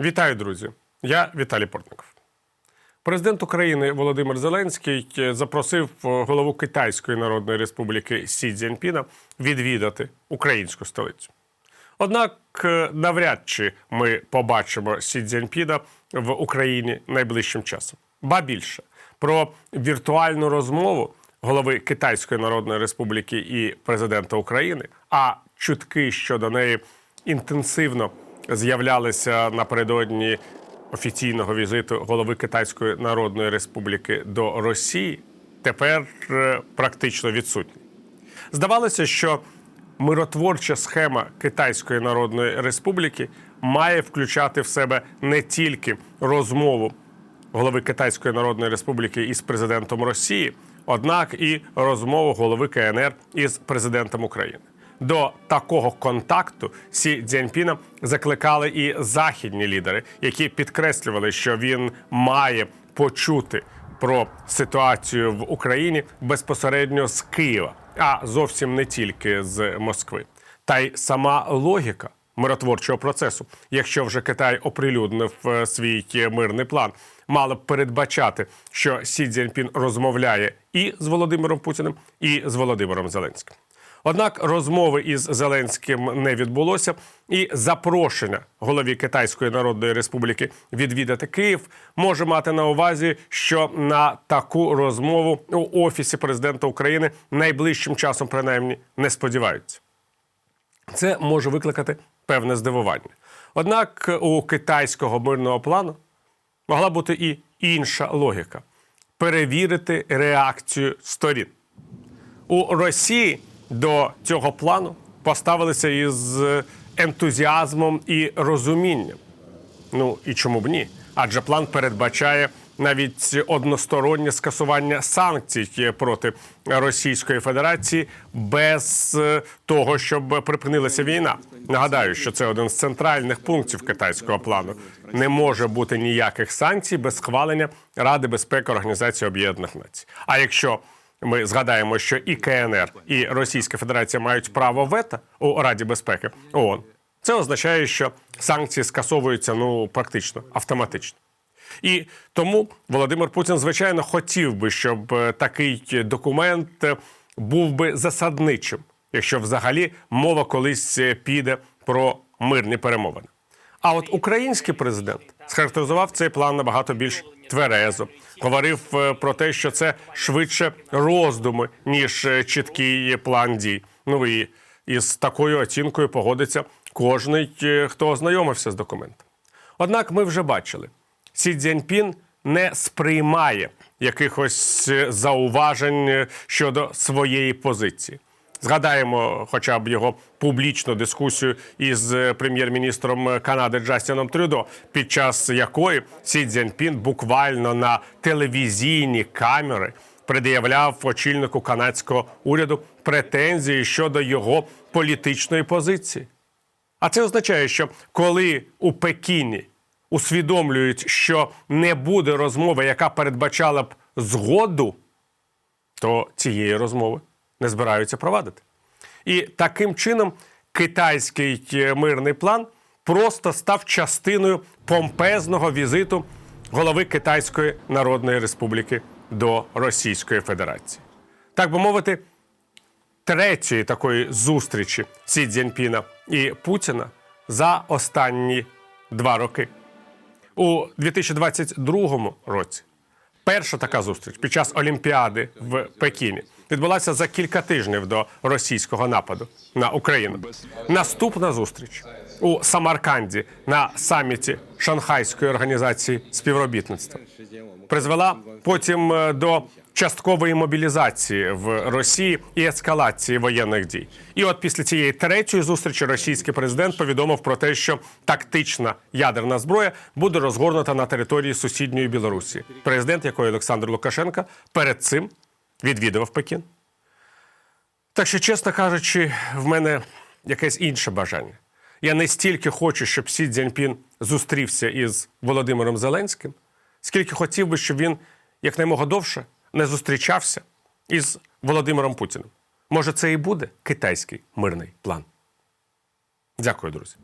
Вітаю, друзі! Я Віталій Портников. Президент України Володимир Зеленський запросив голову Китайської Народної Республіки Сі Цзіньпіна відвідати українську столицю. Однак е, навряд чи ми побачимо Сі Цзіньпіна в Україні найближчим часом. Ба більше про віртуальну розмову голови Китайської Народної Республіки і президента України, а чутки щодо неї інтенсивно з'являлися напередодні офіційного візиту голови Китайської Народної Республіки до Росії, тепер е, практично відсутні. Здавалося, що миротворча схема Китайської Народної Республіки має включати в себе не тільки розмову голови Китайської Народної Республіки із президентом Росії, однак і розмову голови КНР із президентом України. До такого контакту Сі Цзіньпіна закликали і західні лідери, які підкреслювали, що він має почути про ситуацію в Україні безпосередньо з Києва, а зовсім не тільки з Москви. Та й сама логіка миротворчого процесу, якщо вже Китай оприлюднив е, свій мирний план, мала б передбачати, що Сі Цзіньпін розмовляє і з Володимиром Путіним, і з Володимиром Зеленським. Однак розмови із Зеленським не відбулося, і запрошення голові Китайської Народної Республіки відвідати Київ може мати на увазі, що на таку розмову у офісі президента України найближчим часом принаймні не сподіваються. Це може викликати певне здивування. Однак у китайського мирного плану могла бути і інша логіка перевірити реакцію сторін. У Росії до цього плану поставилися із ентузіазмом і розумінням. Ну і чому б ні? Адже план передбачає навіть одностороннє скасування санкцій проти Російської Федерації без е, того, щоб припинилася війна. Нагадаю, що це один з центральних пунктів китайського плану. Не може бути ніяких санкцій без схвалення Ради безпеки Організації Об'єднаних Націй. А якщо ми згадаємо, що і КНР, і Російська Федерація мають право вето у Раді безпеки ООН, це означає, що санкції скасовуються ну практично автоматично. І тому Володимир Путін, звичайно, хотів би, щоб е, такий документ е, був би засадничим, якщо взагалі мова колись е, піде про мирні перемовини. А от український президент схарактеризував цей план набагато більш тверезо. Говорив е, про те, що це швидше роздуми, ніж е, чіткий план дій. Ну і із такою оцінкою погодиться кожний, е, хто ознайомився з документом. Однак ми вже бачили, Сі Цзіньпін не сприймає якихось зауважень щодо своєї позиції. Згадаємо, хоча б його публічну дискусію із е, прем'єр-міністром Канади Джастіном Трюдо, під час якої Сі Цзіньпін буквально на телевізійні камери пред'являв очільнику канадського уряду претензії щодо його політичної позиції. А це означає, що коли у Пекіні усвідомлюють, що не буде розмови, яка передбачала б згоду, то цієї розмови не збираються провадити. І таким чином китайський е, мирний план просто став частиною помпезного візиту голови Китайської Народної Республіки до Російської Федерації. Так би мовити, третьої такої зустрічі Сі Цзіньпіна і Путіна за останні два роки. У 2022 році перша така зустріч під час Олімпіади в Пекіні відбулася за кілька тижнів до російського нападу на Україну. Наступна зустріч у Самарканді на саміті Шанхайської організації співробітництва призвела потім е, до часткової мобілізації в Росії і ескалації воєнних дій. І от після цієї третьої зустрічі російський президент повідомив про те, що тактична ядерна зброя буде розгорнута на території сусідньої Білорусі, президент якої Олександр Лукашенко перед цим відвідував Пекін. Так що, чесно кажучи, в мене якесь інше бажання. Я не стільки хочу, щоб Сі Цзіньпін зустрівся із Володимиром Зеленським, скільки хотів би, щоб він якнаймога довше не зустрічався із Володимиром Путіним. Може, це і буде китайський мирний план. Дякую, друзі.